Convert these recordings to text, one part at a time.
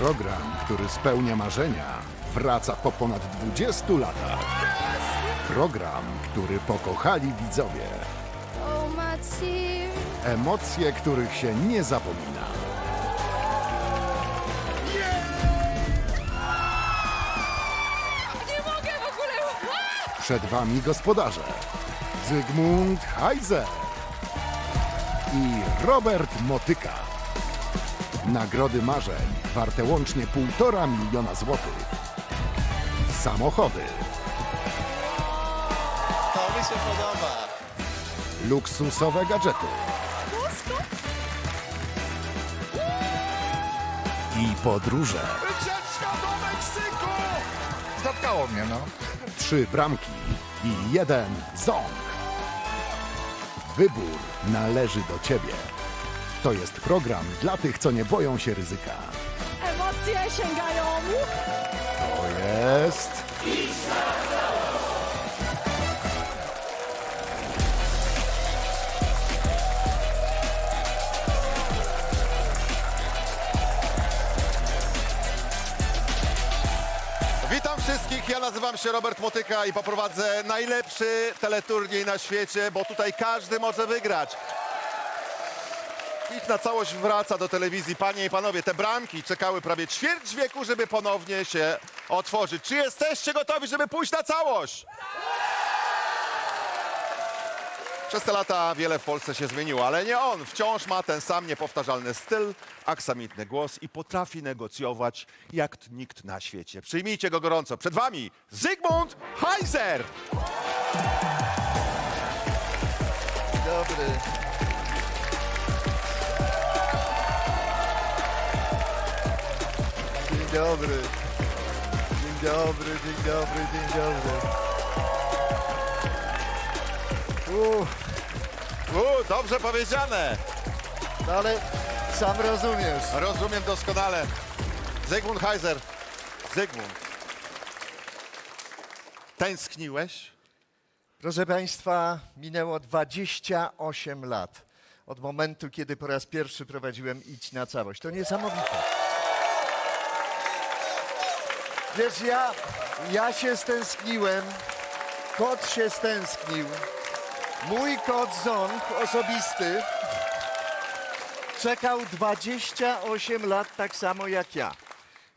Program, który spełnia marzenia, wraca po ponad 20 latach. Program, który pokochali widzowie. Emocje, których się nie zapomina. Nie mogę w ogóle! Przed wami gospodarze Zygmunt Heiser i Robert Motyka. Nagrody marzeń warte łącznie półtora miliona złotych. Samochody, To mi się podoba. luksusowe gadżety i podróże. Wycieczka do Meksyku! Zatkało mnie, no. Trzy bramki i jeden ząg. Wybór należy do ciebie. To jest program dla tych, co nie boją się ryzyka. Emocje sięgają. To jest... Witam wszystkich, ja nazywam się Robert Motyka i poprowadzę najlepszy teleturniej na świecie, bo tutaj każdy może wygrać. Ich na całość wraca do telewizji. Panie i panowie, te bramki czekały prawie ćwierć wieku, żeby ponownie się otworzyć. Czy jesteście gotowi, żeby pójść na całość? Przez te lata wiele w Polsce się zmieniło, ale nie on. Wciąż ma ten sam niepowtarzalny styl, aksamitny głos i potrafi negocjować jak nikt na świecie. Przyjmijcie go gorąco. Przed wami Zygmunt Heiser! Dobry. Dobry. Dzień dobry, dzień dobry, dzień dobry. Uff, U, dobrze powiedziane. no ale sam rozumiesz. Rozumiem doskonale. Zygmunt Heiser. Zygmunt. Tęskniłeś? Proszę Państwa, minęło 28 lat od momentu, kiedy po raz pierwszy prowadziłem Idź na całość. To niesamowite. Wiesz, ja, ja się stęskniłem, kot się stęsknił, mój kot Ząg osobisty czekał 28 lat tak samo jak ja.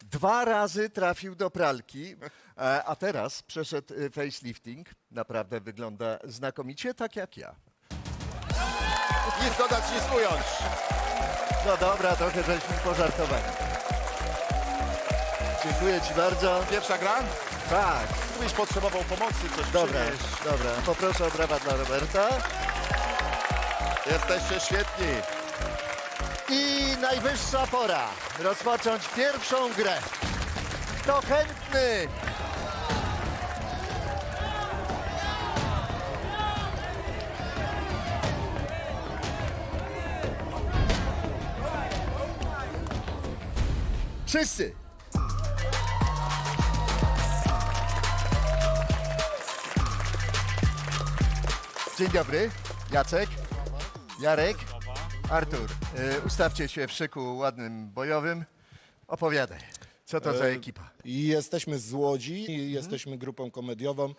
Dwa razy trafił do pralki, e, a teraz przeszedł e, facelifting. Naprawdę wygląda znakomicie, tak jak ja. Nic dodać, nic ująć. No dobra, trochę żeśmy pożartowali. Dziękuję Ci bardzo. Pierwsza gra? Tak, Gdybyś potrzebował pomocy, coś dobra, przynieść. dobra. Poproszę o brawa dla Roberta. Jesteście świetni. I najwyższa pora rozpocząć pierwszą grę. Kto chętny? Wszyscy. Dzień dobry, Jacek, Jarek, Artur. y, ustawcie się w szyku ładnym, bojowym. Opowiadaj, co to za ekipa? I Jesteśmy z Łodzi, i jesteśmy grupą komediową.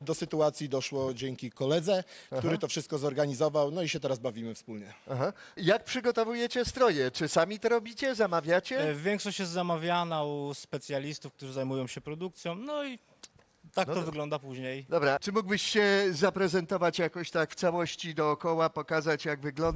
Do sytuacji doszło dzięki koledze, który to wszystko zorganizował, no i się teraz bawimy wspólnie. Aha. Jak przygotowujecie stroje? Czy sami to robicie, zamawiacie? E, Większość jest zamawiana u specjalistów, którzy zajmują się produkcją, no i tak to wygląda później. Dobra, czy mógłbyś się zaprezentować jakoś tak w całości dookoła, pokazać jak wygląda?